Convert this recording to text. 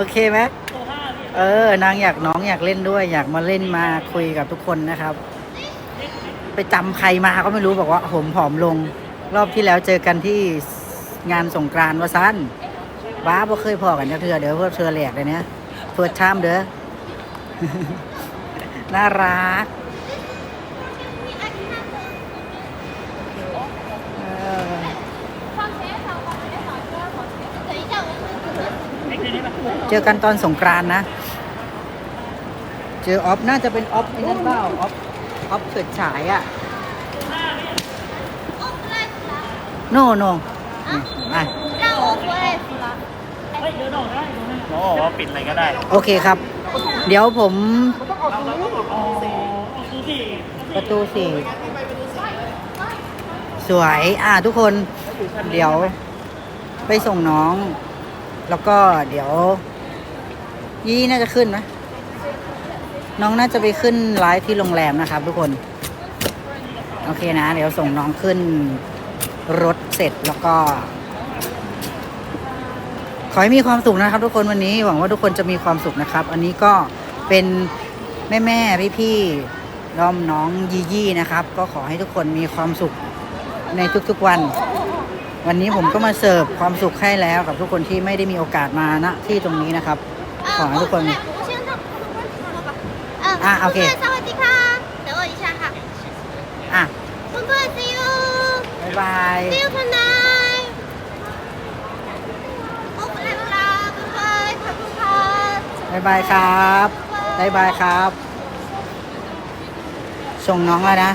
โอเคไหมเออ นางอยากน้องอยากเล่นด้วย อยากมาเล่นมาคุยกับทุกคนนะครับ ไปจำใครมาก็ไม่รู้บอกว่าผมผอมลง รอบที่แล้วเจอกันที่งานสงกรานต์วาซันบ้าบ่เคยพอกันจักเทือเดี๋ยวเพื่อเธอแหลกเลยเนี้ยเฟิร์สชามเด้อ น่ารักเออ เจอกันตอนสงกรานนะ เจอออฟน่าจะเป็นออฟอ้นั่นเปล่าออฟออฟเฉิดฉายอะโนโนอะโอ้ว่าปิดอะไรก็ได้ โอเคครับ เดี๋ยวผม ประตูสี่สวย อะทุกคน เดี๋ยวไปส่งน้อง แล้วก็เดี๋ยว ยี่น่าจะขึ้นไหมน้องน่าจะไปขึ้นไลฟ์ที่โรงแรมนะครับทุกคน โอเคนะ เดี๋ยวส่งน้องขึ้นรถเสร็จแล้วก็ ขอให้มีความสุขนะครับ ทุกคนวันนี้หวังว่าทุกคนจะมีความสุขนะครับ อันนี้ก็เป็นแม่แม่พี่พี่ๆน้องน้องยี่ยี่นะครับ ก็ขอให้ทุกคนมีความสุขในทุกๆวัน วันนี้ผมก็มาเสิร์ฟความสุขให้แล้วกับทุกคนที่ไม่ได้มีโอกาสมาณที่ตรงนี้นะครับ ขอให้ทุกคนอะโอเคสวัสดีค่ะเดี๋ยวอีกชาค่ะอะเพื่อน see you บ๊ายบาย see you tonight บายบายคบ๊ายบายครับบ๊ายบายครับ ส่งน้องแล้วนะ